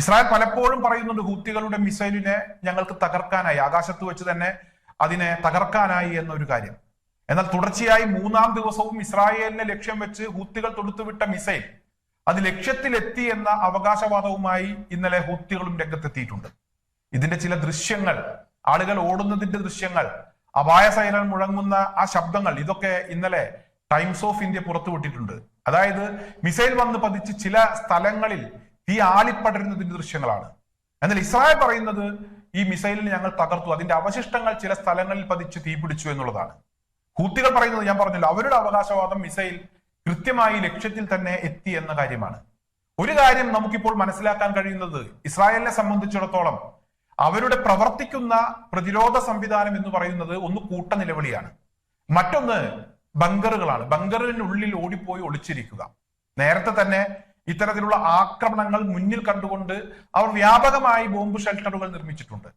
Israel പലപ്പോഴും പറയുന്നുണ്ട് ഹൂത്തികളുടെ മിസൈലിനെ ഞങ്ങൾക്ക് തകർക്കാനായി ആകാശത്ത് വെച്ച് തന്നെ അതിനെ തകർക്കാനായി എന്നൊരു കാര്യം. എന്നാൽ തുടർച്ചയായി മൂന്നാം ദിവസവും ഇസ്രായേലിനെ ലക്ഷ്യം വെച്ച് ഹൂത്തികൾ തൊടുത്തുവിട്ട മിസൈൽ അത് ലക്ഷ്യത്തിലെത്തി എന്ന അവകാശവാദവുമായി ഇന്നലെ ഹൂത്തികളും രംഗത്തെത്തിയിട്ടുണ്ട്. ഇതിന്റെ ചില ദൃശ്യങ്ങൾ ആളുകൾ ഓടുന്നതിന്റെ ദൃശ്യങ്ങൾ അപായ സൈലൻ മുഴങ്ങുന്ന ആ ശബ്ദങ്ങൾ ഇതൊക്കെ ഇന്നലെ ടൈംസ് ഓഫ് ഇന്ത്യ പുറത്തുവിട്ടിട്ടുണ്ട്. അതായത് മിസൈൽ വന്ന് പതിച്ച് ചില സ്ഥലങ്ങളിൽ തീ ആളിപ്പടരുന്നതിന്റെ ദൃശ്യങ്ങളാണ്. എന്നാൽ ഇസ്രായേൽ പറയുന്നത് ഈ മിസൈലിനെ ഞങ്ങൾ തകർത്തു. അതിന്റെ അവശിഷ്ടങ്ങൾ ചില സ്ഥലങ്ങളിൽ പതിച്ച് തീപിടിച്ചു എന്നുള്ളതാണ്. ഹൂത്തികൾ പറയുന്നത് ഞാൻ പറഞ്ഞല്ലോ അവരുടെ അവകാശവാദം മിസൈൽ കൃത്യമായി ലക്ഷ്യത്തിൽ തന്നെ എത്തി എന്ന കാര്യമാണ്. ഒരു കാര്യം നമുക്കിപ്പോൾ മനസ്സിലാക്കാൻ കഴിയുന്നത് ഇസ്രായേലിനെ സംബന്ധിച്ചിടത്തോളം അവരുടെ പ്രവർത്തിക്കുന്ന പ്രതിരോധ സംവിധാനം എന്ന് പറയുന്നത് ഒന്ന് കൂട്ട നിലവിളിയാണ്. മറ്റൊന്ന് ബങ്കറുകളാണ്. ബങ്കറിനുള്ളിൽ ഓടിപ്പോയി ഒളിച്ചിരിക്കുക. നേരത്തെ തന്നെ ഇത്തരത്തിലുള്ള ആക്രമണങ്ങൾ മുന്നിൽ കണ്ടുകൊണ്ട് അവർ വ്യാപകമായി ബോംബ് ഷെൽട്ടറുകൾ നിർമ്മിച്ചിട്ടുണ്ട്.